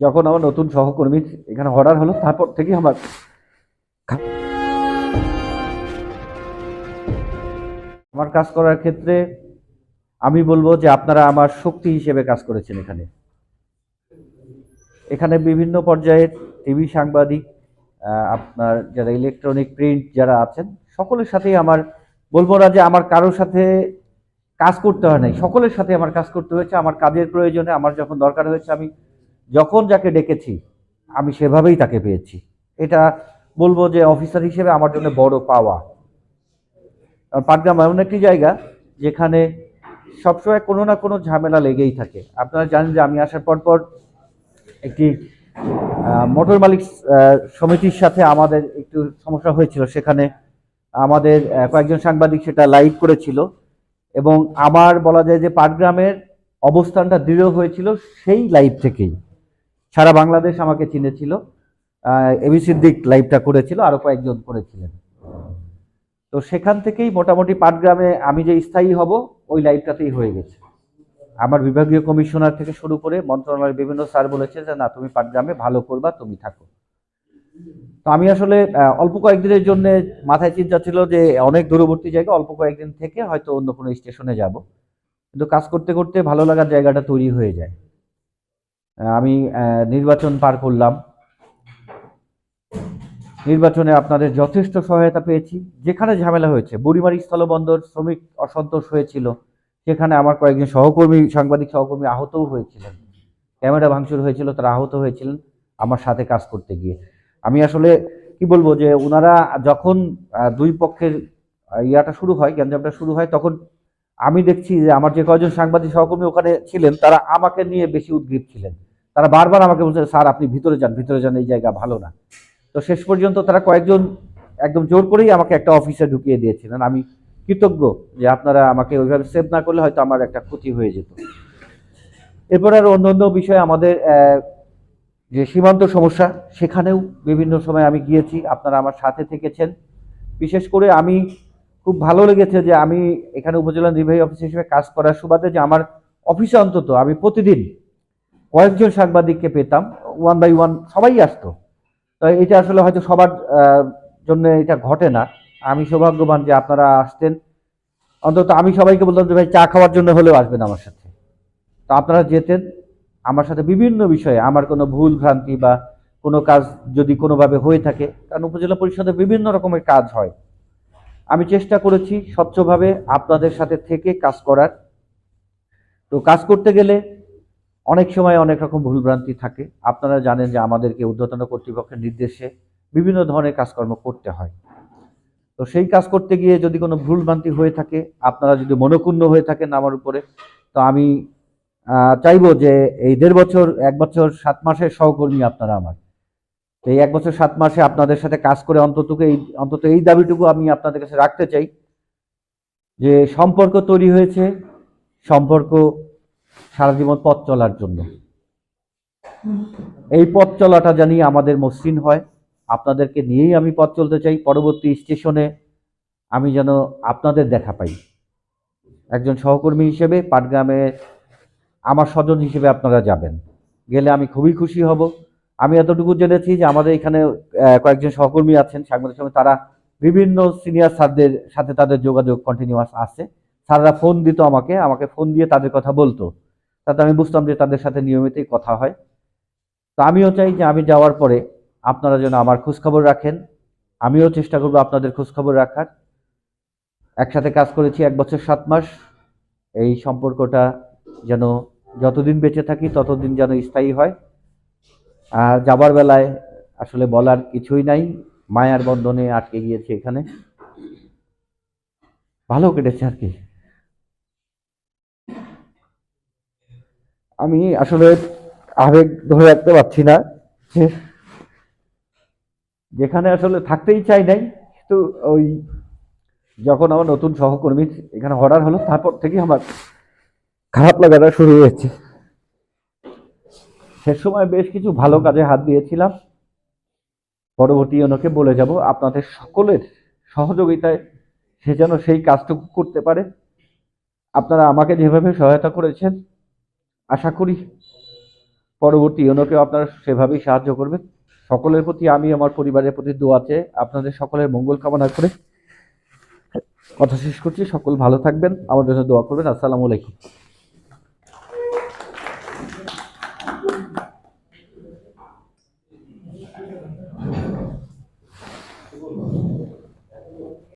যখন আমার নতুন সহকর্মী এখানে অর্ডার হলো, তারপর থেকে আমার আমার কাজ করার ক্ষেত্রে আমি বলব যে আপনারা আমার শক্তি হিসেবে কাজ করেছেন এখানে। এখানে বিভিন্ন পর্যায়ের টিভি সাংবাদিক আপনার যারা ইলেকট্রনিক প্রিন্ট যারা আছেন, সকলের সাথেই আমার বলব না যে আমার কারোর সাথে কাজ করতে হয় নাই, সকলের সাথে আমার কাজ করতে হয়েছে, আমার কাজের প্রয়োজনে আমার যখন দরকার হয়েছে আমি যখন যাকে ডেকেছি, আমি সেভাবেই তাকে পেয়েছি। এটা বলব যে অফিসার হিসেবে আমার জন্য বড় পাওয়া। পাটগ্রাম এমন একটি জায়গা যেখানে সবসময় কোনো না কোনো ঝামেলা লেগেই থাকে। আপনারা জানেন যে আমি আসার পর পর একটি মোটর মালিক সমিতির সাথে আমাদের একটু সমস্যা হয়েছিল। সেখানে আমাদের কয়েকজন সাংবাদিক সেটা লাইভ করেছিল এবং আমার বলা যায় যে পাটগ্রামের অবস্থানটা দৃঢ় হয়েছিল সেই লাইভ থেকেই। সারা বাংলাদেশ আমাকে চিনেছিল। এবি সিদ্দিক লাইভটা করেছিল, আরও কয়েকজন করেছিলেন। তো সেখান থেকেই মোটামুটি পাটগ্রামে আমি যে স্থায়ী হব, ওই লাইভটাতেই হয়ে গেছে। আমার বিভাগীয় কমিশনার থেকে শুরু করে মন্ত্রণালয়ের বিভিন্ন স্যার বলেছে যে, না, তুমি পাটগ্রামে ভালো করবা, তুমি থাকো। তো আমি আসলে অল্প কয়েকদিনের জন্য মাথায় চিন্তা ছিল যে, অনেক দূরবর্তী জায়গা, অল্প কয়েকদিন থেকে হয়তো অন্য কোনো স্টেশনে যাব। কিন্তু কাজ করতে করতে ভালো লাগার জায়গাটা তৈরি হয়ে যায়। আমি নির্বাচন পার করলাম। নির্বাচনে আপনাদের যথেষ্ট সহায়তা পেয়েছি। যেখানে ঝামেলা হয়েছে, বুড়িমারি স্থলবন্দর শ্রমিক অসন্তোষ হয়েছিল। সেখানে আমার কয়েকজন সহকর্মী, সাংবাদিক সহকর্মী আহতও হয়েছিলেন। ক্যামেরা ভাঙচুর হয়েছিল, তারা আহত হয়েছিলেন আমার সাথে কাজ করতে গিয়ে। আমি আসলে কি বলব যে ওনারা যখন দুই পক্ষের ইয়াটা শুরু হয়, গ্যাঞ্জামটা শুরু হয়, তখন আমি দেখছি যে আমার যে কয়েকজন সাংবাদিক সহকর্মী ওখানে ছিলেন, তারা আমাকে নিয়ে বেশি উদ্গ্রীব ছিলেন। তারা বারবার আমাকে বলছে, স্যার, আপনি ভিতরে যান ভিতরে যান, এই জায়গা ভালো না। তো শেষ পর্যন্ত তারা কয়েকজন একদম জোর করেই আমাকে একটা অফিসে ঢুকিয়ে দিয়েছিলেন। আমি কৃতজ্ঞ যে আপনারা আমাকে ওইভাবে সেভ না করলে হয়তো আমার একটা ক্ষতি হয়ে যেত। এরপর আর অন্য অন্য বিষয়ে, আমাদের যে সীমান্ত সমস্যা, সেখানেও বিভিন্ন সময় আমি গিয়েছি। আপনারা আমার সাথে থেকেছেন। বিশেষ করে আমি খুব ভালো লেগেছে যে আমি এখানে উপজেলা নির্বাহী অফিস হিসেবে কাজ করার সুবাদে যে আমার অফিসে অন্তত আমি প্রতিদিন কয়েকজন সাংবাদিককে পেতাম ওয়ান বাই ওয়ান সবাই আসতো। তো এটা আসলে হয়তো সবার জন্য এটা ঘটে না। আমি সৌভাগ্যবান যে আপনারা আসতেন। অন্তত আমি সবাইকে বলতাম যে, ভাই, চা খাওয়ার জন্য হলেও আসবেন আমার সাথে। তো আপনারা যেতেন। আমার সাথে বিভিন্ন বিষয়ে, আমার কোনো ভুল ভ্রান্তি বা কোনো কাজ যদি কোনোভাবে হয়ে থাকে, কারণ উপজেলা পরিষদে বিভিন্ন রকমের কাজ হয়। আমি চেষ্টা করেছি স্বচ্ছভাবে আপনাদের সাথে থেকে কাজ করার। তো কাজ করতে গেলে অনেক সময় অনেক রকম ভুলভ্রান্তি থাকে। আপনারা জানেন যে আমাদেরকে ঊর্ধ্বতন কর্তৃপক্ষের নির্দেশে বিভিন্ন ধরনের কাজকর্ম করতে হয়। তো সেই কাজ করতে গিয়ে যদি কোনো ভুলভ্রান্তি হয়ে থাকে, আপনারা যদি মনক্ষুণ্ণ হয়ে থাকেন আমার উপরে, তো আমি চাইব যে এই দেড় বছর, এক বছর, সাত মাসের সহকর্মী আপনারা আমার। তো এই এক বছর, সাত মাসে আপনাদের সাথে কাজ করে অন্ততকে এই, অন্তত এই দাবিটুকু আমি আপনাদের কাছে রাখতে চাই যে সম্পর্ক তৈরি হয়েছে, সম্পর্ক সারা জীবন পথ চলার জন্য। এই পথ চলাটা জানি আমাদের মসৃণ হয়। আপনাদেরকে নিয়েই আমি পথ চলতে চাই। পরবর্তী স্টেশনে আমি যেন আপনাদের দেখা পাই। একজন সহকর্মী হিসেবে পাটগ্রামে আমার স্বজন হিসেবে আপনারা যাবেন। গেলে আমি খুবই খুশি হব। আমি এতটুকু জেনেছি যে আমাদের এখানে কয়েকজন সহকর্মী আছেন। সাংবাদিক সঙ্গে তারা বিভিন্ন সিনিয়র স্যারদের সাথে তাদের যোগাযোগ কন্টিনিউয়াস আছে। স্যাররা ফোন দিত আমাকে। আমাকে ফোন দিয়ে তাদের কথা বলতো। তাতে আমি বুঝতাম যে তাদের সাথে নিয়মিতই কথা হয়। তো আমিও চাই যে আমি যাওয়ার পরে আপনারা যেন আমার খোঁজখবর রাখেন। আমিও চেষ্টা করব আপনাদের খোঁজখবর রাখার। একসাথে কাজ করেছি এক বছর সাত মাস। এই সম্পর্কটা যেন যতদিন বেঁচে থাকি ততদিন যেন স্থায়ী হয়। আর যাবার বেলায় আসলে বলার কিছুই নাই। মায়ার বন্ধনে আটকে গিয়েছে এখানে। ভালো কেটেছে আর কি। আমি আসলে আবেগ ধরে রাখতে পারছি না। যেখানে আসলে থাকতেই চাই নাই, কিন্তু ওই যখন আমার নতুন সহকর্মী এখানে অর্ডার হলো, তারপর থেকে আমার খারাপ লাগাটা শুরু হয়েছে। সে সময় বেশ কিছু ভালো কাজে হাত দিয়েছিলাম। পরবর্তী ওনাকে বলে যাব, আপনাদের সকলের সহযোগিতায় সে যেন সেই কাজটুকু করতে পারে। আপনারা আমাকে যেভাবে সহায়তা করেছেন আশা করি পরবর্তী ইউনোকেও আপনারা সেভাবেই সাহায্য করবেন। সকলের প্রতি আমি, আমার পরিবারের প্রতি দোয়া আছে। আপনাদের সকলের মঙ্গল কামনা করে কথা শেষ করছি। সকল ভালো থাকবেন। আমার জন্য দোয়া করবেন। আসসালামু আলাইকুম।